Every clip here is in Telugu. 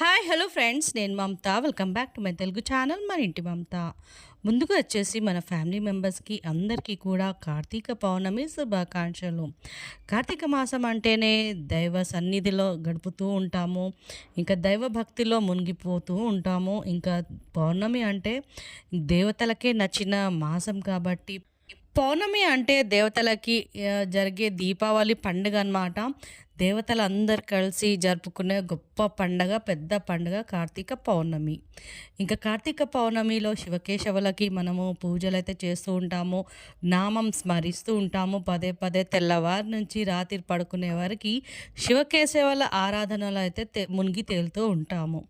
హాయ్ హలో ఫ్రెండ్స్ నేను Mamata. Welcome back to my Telugu channel మన ఇంటి మమత. ముందుగా వచ్చేసి మన ఫ్యామిలీ మెంబర్స్కి అందరికీ కూడా కార్తీక పౌర్ణమి శుభాకాంక్షలు. కార్తీక మాసం అంటేనే దైవ సన్నిధిలో గడుపుతూ ఉంటాము. ఇంకా దైవ భక్తిలో మునిగిపోతూ ఉంటాము. ఇంకా పౌర్ణమి అంటే దేవతలకే నచ్చిన మాసం కాబట్టి పౌర్ణమి అంటే దేవతలకి జరిగే దీపావళి పండుగ అన్నమాట. దేవతలందరు కలిసి జరుపుకునే గొప్ప పండగ పెద్ద పండగ కార్తీక పౌర్ణమి. ఇంకా కార్తీక పౌర్ణమిలో శివకేశవులకి మనము పూజలు అయితే చేస్తూ ఉంటాము నామం స్మరిస్తూ ఉంటాము. పదే పదే తెల్లవారి నుంచి రాత్రి పడుకునే వారికి శివకేశవుల ఆరాధనలు అయితే తే- మునిగి తేలుతూ ఉంటాము.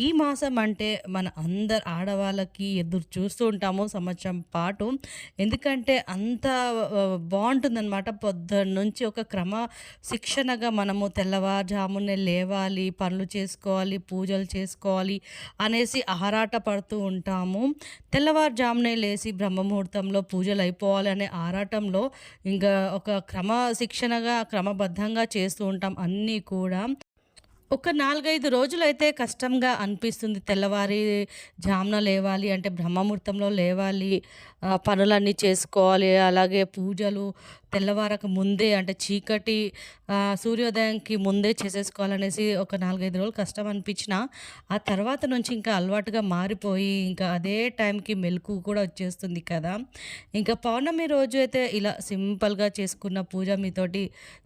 ఈ మాసం అంటే మన అందరు ఆడవాళ్ళకి ఎదురు చూస్తూ ఉంటాము సంవత్సరం పాటు. ఎందుకంటే అంత బాగుంటుందన్నమాట. పొద్దున్న నుంచి ఒక క్రమ శిక్షణగా మనము తెల్లవారుజామునే లేవాలి పనులు చేసుకోవాలి పూజలు చేసుకోవాలి అనేసి ఆరాట పడుతూ ఉంటాము. తెల్లవారుజామునే లేచి బ్రహ్మముహూర్తంలో పూజలు అయిపోవాలి అనే ఆరాటంలో ఇంకా ఒక క్రమ శిక్షణగా క్రమబద్ధంగా చేస్తూ ఉంటాం అన్నీ కూడా. ఒక నాలుగైదు రోజులైతే కష్టంగా అనిపిస్తుంది తెల్లవారి జామున లేవాలి అంటే బ్రహ్మముహూర్తంలో లేవాలి పనులన్నీ చేసుకోవాలి అలాగే పూజలు తెల్లవారక ముందే అంటే చీకటి సూర్యోదయంకి ముందే చేసేసుకోవాలనేసి ఒక నాలుగైదు రోజులు కష్టం అనిపించిన ఆ తర్వాత నుంచి ఇంకా అలవాటుగా మారిపోయి ఇంకా అదే టైంకి మెలకు కూడా వచ్చేస్తుంది కదా. ఇంకా పౌర్ణమి రోజు అయితే ఇలా సింపుల్గా చేసుకున్న పూజ మీతోటి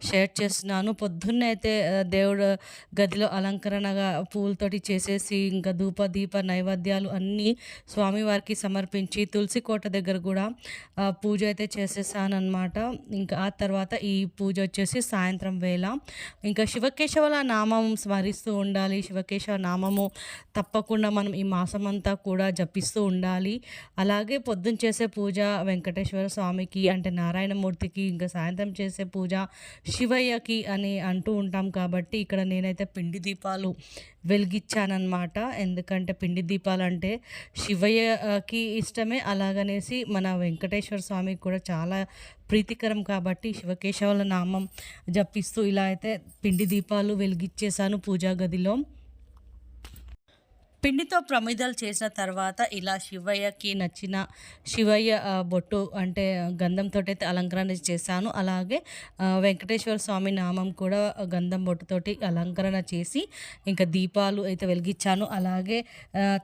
షేర్ చేస్తున్నాను. పొద్దున్నే అయితే దేవుడు గదిలో అలంకరణగా పూలతోటి చేసేసి ఇంకా ధూప దీప నైవేద్యాలు అన్నీ స్వామివారికి సమర్పించి తులసి కోట దగ్గర కూడా పూజ అయితే చేసేసానమాట ఇంకా ఆ తర్వాత ఈ పూజ వచ్చేసి సాయంత్రం వేళ. ఇంకా శివకేశవుల నామం స్మరిస్తూ ఉండాలి. శివకేశవ నామము తప్పకుండా మనం ఈ మాసం అంతా కూడా జపిస్తూ ఉండాలి. అలాగే పొద్దున్న చేసే పూజ వెంకటేశ్వర స్వామికి అంటే నారాయణమూర్తికి ఇంకా సాయంత్రం చేసే పూజ శివయ్యకి అని అంటూ ఉంటాం కాబట్టి ఇక్కడ నేనైతే పిండి దీపాలు వెలిగించానమాట ఎందుకంటే పిండి దీపాలు అంటే శివయ్యకి ఇష్టమే. అలాగనేసి మన వెంకటేశ్వర స్వామికి కూడా చాలా ప్రీతికరం కాబట్టి శివకేశవుల నామం జపిస్తూ ఇలా అయితే పిండి దీపాలు వెలిగించేశాను పూజా గదిలో. పిండితో ప్రమిదలు చేసిన తర్వాత ఇలా శివయ్యకి నచ్చిన శివయ్య బొట్టు అంటే గంధంతో అయితే అలంకరణ చేశాను. అలాగే వెంకటేశ్వర స్వామి నామం కూడా గంధం బొట్టుతోటి అలంకరణ చేసి ఇంకా దీపాలు అయితే వెలిగించాను. అలాగే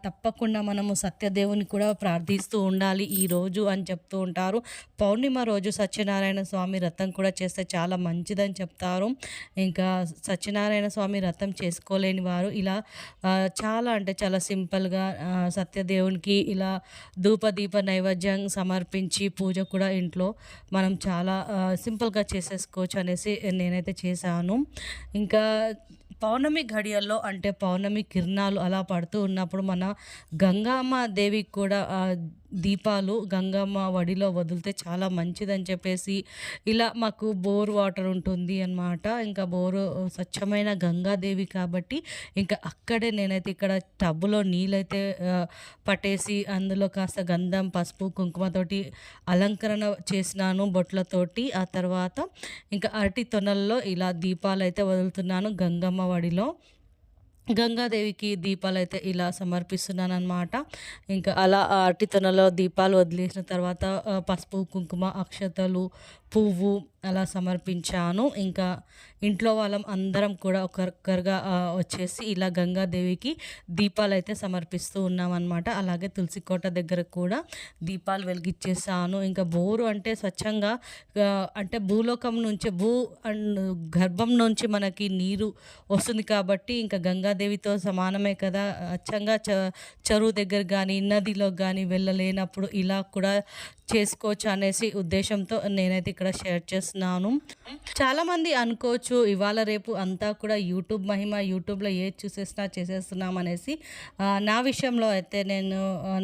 తప్పకుండా మనము సత్యదేవుని కూడా ప్రార్థిస్తూ ఉండాలి ఈ రోజు అని చెప్తూ ఉంటారు. పౌర్ణిమ రోజు సత్యనారాయణ స్వామి రథం కూడా చేస్తే చాలా మంచిదని చెప్తారు. ఇంకా సత్యనారాయణ స్వామి రథం చేసుకోలేని వారు ఇలా చాలా అంటే చాలా చాలా సింపుల్గా సత్యదేవునికి ఇలా ధూప దీప నైవేద్యం సమర్పించి పూజ కూడా ఇంట్లో మనం చాలా సింపుల్గా చేసేసుకోవచ్చు అనేసి నేనైతే చేశాను. ఇంకా పౌర్ణమి ఘడియల్లో అంటే పౌర్ణమి కిరణాలు అలా పడుతూ ఉన్నప్పుడు మన గంగామ్మ దేవికి కూడా దీపాలు గంగమ్మ వడిలో వదిలితే చాలా మంచిదని చెప్పేసి ఇలా మాకు బోర్ వాటర్ ఉంటుంది అన్నమాట. ఇంకా బోరు స్వచ్ఛమైన గంగాదేవి కాబట్టి ఇంకా అక్కడే నేనైతే ఇక్కడ టబ్బులో నీళ్ళైతే పట్టేసి అందులో కాస్త గంధం పసుపు కుంకుమతోటి అలంకరణ చేసినాను బొట్లతోటి. ఆ తర్వాత ఇంకా అరటి తొనల్లో ఇలా దీపాలు అయితే వదులుతున్నాను గంగమ్మ వడిలో. గంగాదేవికి దీపాలు అయితే ఇలా సమర్పిస్తున్నాను అనమాట ఇంకా అలా అరటితనలో అరటి దీపాలు వదిలేసిన తర్వాత పసుపు కుంకుమ అక్షతలు పువ్వు అలా సమర్పించాను. ఇంకా ఇంట్లో వాళ్ళం అందరం కూడా ఒకరికొకరుగా వచ్చేసి ఇలా గంగాదేవికి దీపాలు అయితే సమర్పిస్తూ ఉన్నాం అనమాట అలాగే తులసి కోట దగ్గర కూడా దీపాలు వెలిగించేసాను ఇంకా బోరు అంటే స్వచ్ఛంగా అంటే భూలోకం నుంచి భూ అండ్ గర్భం నుంచి మనకి నీరు వస్తుంది కాబట్టి ఇంకా గంగాదేవితో సమానమే కదా. అచ్చంగా చ చెరువు దగ్గర కానీ నదిలో కానీ వెళ్ళలేనప్పుడు ఇలా కూడా చేసుకోవచ్చు అనేసి ఉద్దేశంతో నేనైతే ఇక్కడ షేర్ చేస్తున్నాను. చాలామంది అనుకోవచ్చు ఇవాళ రేపు అంతా కూడా యూట్యూబ్ మహిమ యూట్యూబ్లో ఏది చూసేసినా చేసేస్తున్నాం అనేసి. నా విషయంలో అయితే నేను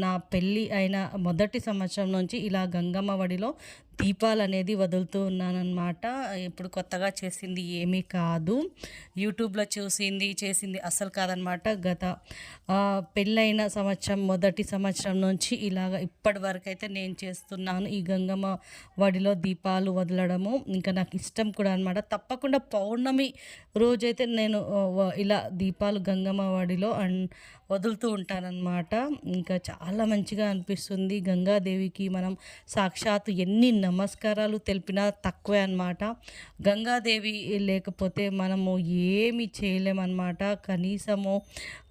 నా పెళ్ళి అయిన మొదటి సంవత్సరం నుంచి ఇలా గంగమ్మ వడిలో దీపాలు అనేది వదులుతూ ఉన్నానన్నమాట. ఇప్పుడు కొత్తగా చేసింది ఏమీ కాదు. యూట్యూబ్లో చూసింది చేసింది అసలు కాదనమాట గత పెళ్ళైన సంవత్సరం మొదటి సంవత్సరం నుంచి ఇలాగ ఇప్పటి వరకు అయితే నేను చేస్తున్నాను ఈ గంగమ్మ వాడిలో దీపాలు వదలడము. ఇంకా నాకు ఇష్టం కూడా అనమాట తప్పకుండా పౌర్ణమి రోజైతే నేను ఇలా దీపాలు గంగమ్మ వాడిలో అండ్ వదులుతూ ఉంటానన్నమాట. ఇంకా చాలా మంచిగా అనిపిస్తుంది. గంగాదేవికి మనం సాక్షాత్తు ఎన్ని నమస్కారాలు తెలిపినా తక్కువే అన్నమాట. గంగాదేవి లేకపోతే మనము ఏమి చేయలేమన్నమాట. కనీసము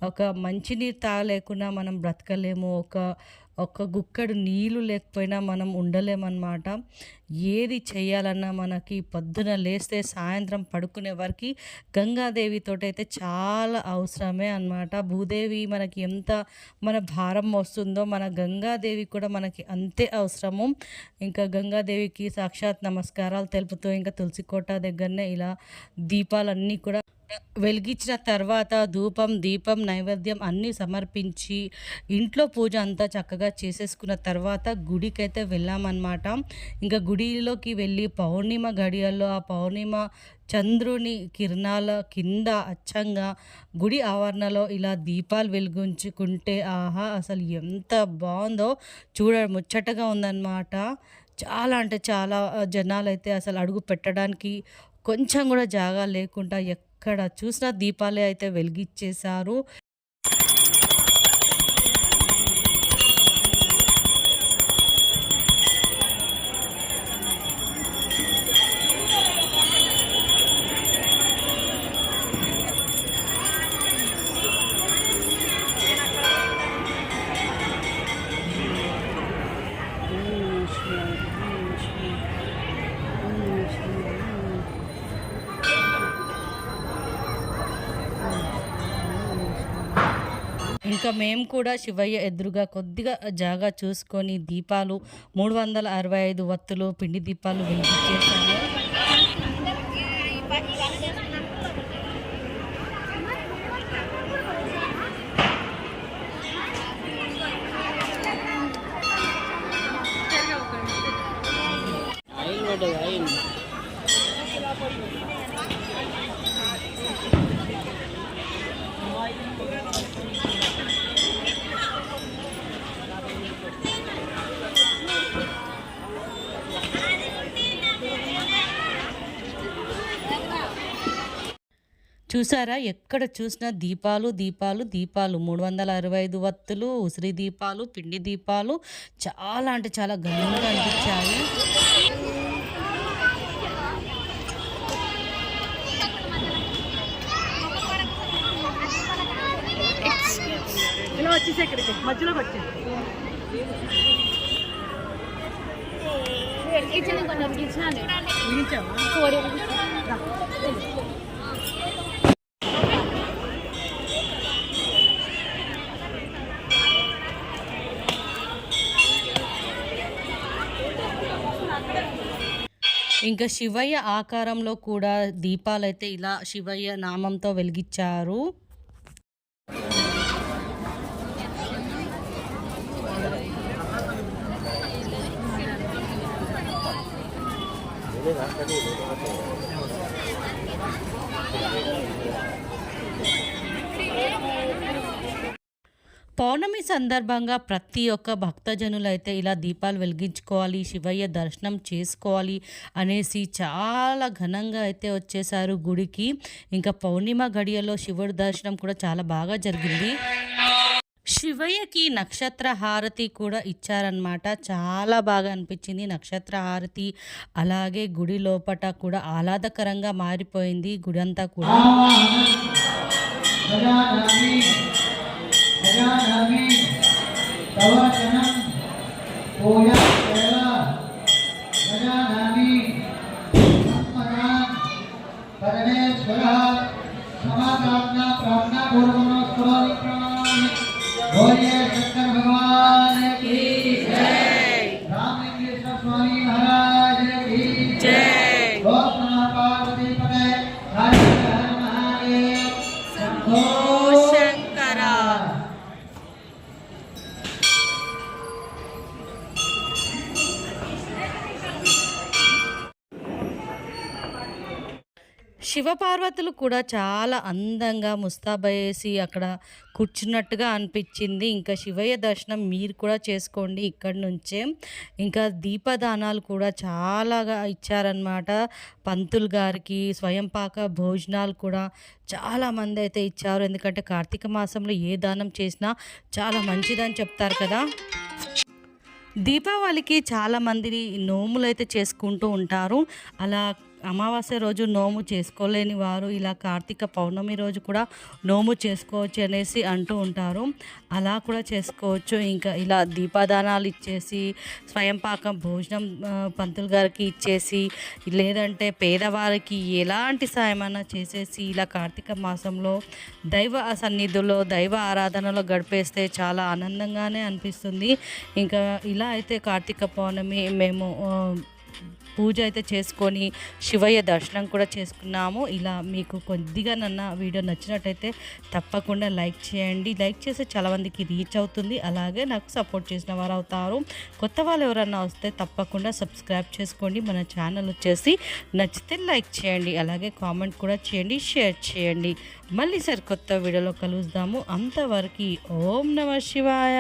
ఒక మంచినీరు తాగలేకుండా మనం బ్రతకలేము. ఒక ఒక గుక్కడు నీళ్ళు లేకపోయినా మనం ఉండలేమన్నమాట. ఏది చేయాలన్నా మనకి పొద్దున లేస్తే సాయంత్రం పడుకునే వరకు గంగాదేవితోటి అయితే చాలా అవసరమే అన్నమాట. భూదేవి మనకి ఎంత మన భారం వస్తుందో మన గంగాదేవి కూడా మనకి అంతే అవసరము. ఇంకా గంగాదేవికి సాక్షాత్ నమస్కారాలు తెలుపుతూ ఇంకా తులసికోట దగ్గరనే ఇలా దీపాలన్నీ కూడా వెలిగించిన తర్వాత ధూపం దీపం నైవేద్యం అన్నీ సమర్పించి ఇంట్లో పూజ అంతా చక్కగా చేసేసుకున్న తర్వాత గుడికైతే వెళ్ళామన్నమాట. ఇంకా గుడిలోకి వెళ్ళి పౌర్ణిమ గడియల్లో ఆ పౌర్ణిమ చంద్రుని కిరణాల కింద అచ్చంగా గుడి ఆవరణలో ఇలా దీపాలు వెలిగించుకుంటే ఆహా అసలు ఎంత బాగుందో చూడ ముచ్చటగా ఉందన్నమాట. చాలా అంటే చాలా జనాలు అయితే అసలు అడుగు పెట్టడానికి కొంచెం కూడా జాగా లేకుండా ఎక్కడ చూసినా దీపాలే అయితే వెలిగించేశారు ఇంకా మేము కూడా శివయ్య ఎదురుగా కొద్దిగా జాగా చూసుకొని దీపాలు మూడు వందల అరవై ఐదు వత్తులు పిండి దీపాలు వెలిగించేసాము ఆయిల్ చూసారా? ఎక్కడ చూసినా దీపాలు దీపాలు దీపాలు. మూడు వందల అరవై ఐదు వత్తులు ఉసిరి దీపాలు పిండి దీపాలు. చాలా అంటే చాలా ఘనంగా అనిపించాయి ఇలా వచ్చేసి ఇక్కడికి మధ్యలోకి వచ్చేసి ఇంకా శివయ్య ఆకారంలో కూడా దీపాలైతే ఇలా శివయ్య నామంతో వెలిగించారు. పౌర్ణమి సందర్భంగా ప్రతి ఒక్క భక్తజనులు అయితే ఇలా దీపాలు వెలిగించుకోవాలి శివయ్య దర్శనం చేసుకోవాలి అనేసి చాలా ఘనంగా అయితే వచ్చేసారు గుడికి. ఇంకా పౌర్ణిమ గడియలో శివుడి దర్శనం కూడా చాలా బాగా జరిగింది. శివయ్యకి నక్షత్ర హారతి కూడా ఇచ్చారనమాట చాలా బాగా అనిపించింది నక్షత్ర హారతి. అలాగే గుడి లోపట కూడా ఆహ్లాదకరంగా మారిపోయింది గుడి అంతా కూడా ప్రార్థనా ప్రణామి Oye. శివపార్వతులు కూడా చాలా అందంగా ముస్తాబేసి అక్కడ కూర్చున్నట్టుగా అనిపించింది. ఇంకా శివయ్య దర్శనం మీరు కూడా చేసుకోండి ఇక్కడి నుంచే. ఇంకా దీపదానాలు కూడా చాలాగా ఇచ్చారనమాట పంతులు గారికి స్వయంపాక భోజనాలు కూడా చాలామంది అయితే ఇచ్చారు. ఎందుకంటే కార్తీక మాసంలో ఏ దానం చేసినా చాలా మంచిదని చెప్తారు కదా. దీపావళికి చాలామంది నోములు అయితే చేసుకుంటూ ఉంటారు. అలా అమావాస్య రోజు నోము చేసుకోలేని వారు ఇలా కార్తీక పౌర్ణమి రోజు కూడా నోము చేసుకోవచ్చు అనేసి అంటూ ఉంటారు. అలా కూడా చేసుకోవచ్చు. ఇంకా ఇలా దీపదానాలు ఇచ్చేసి స్వయం పాకం భోజనం పంతులు గారికి ఇచ్చేసి లేదంటే పేదవారికి ఎలాంటి సాయమైనా చేసేసి ఇలా కార్తీక మాసంలో దైవ సన్నిధిలో దైవ ఆరాధనలో గడిపేస్తే చాలా ఆనందంగానే అనిపిస్తుంది. ఇంకా ఇలా అయితే కార్తీక పౌర్ణమి మేము పూజ అయితే చేసుకొని శివయ్య దర్శనం కూడా చేసుకున్నాము. ఇలా మీకు కొద్దిగా నన్న వీడియో నచ్చినట్టయితే తప్పకుండా లైక్ చేయండి. లైక్ చేస్తే చాలా మందికి రీచ్ అవుతుంది. అలాగే నాకు సపోర్ట్ చేసిన వారు అవుతారు. కొత్త వాళ్ళు ఎవరన్నా వస్తే తప్పకుండా సబ్స్క్రైబ్ చేసుకోండి. మన ఛానల్ వచ్చేసి నచ్చితే లైక్ చేయండి. అలాగే కామెంట్ కూడా చేయండి షేర్ చేయండి. మళ్ళీ సరి కొత్త వీడియోలో కలుద్దాము. అంతవరకు ఓం నమ శివాయ.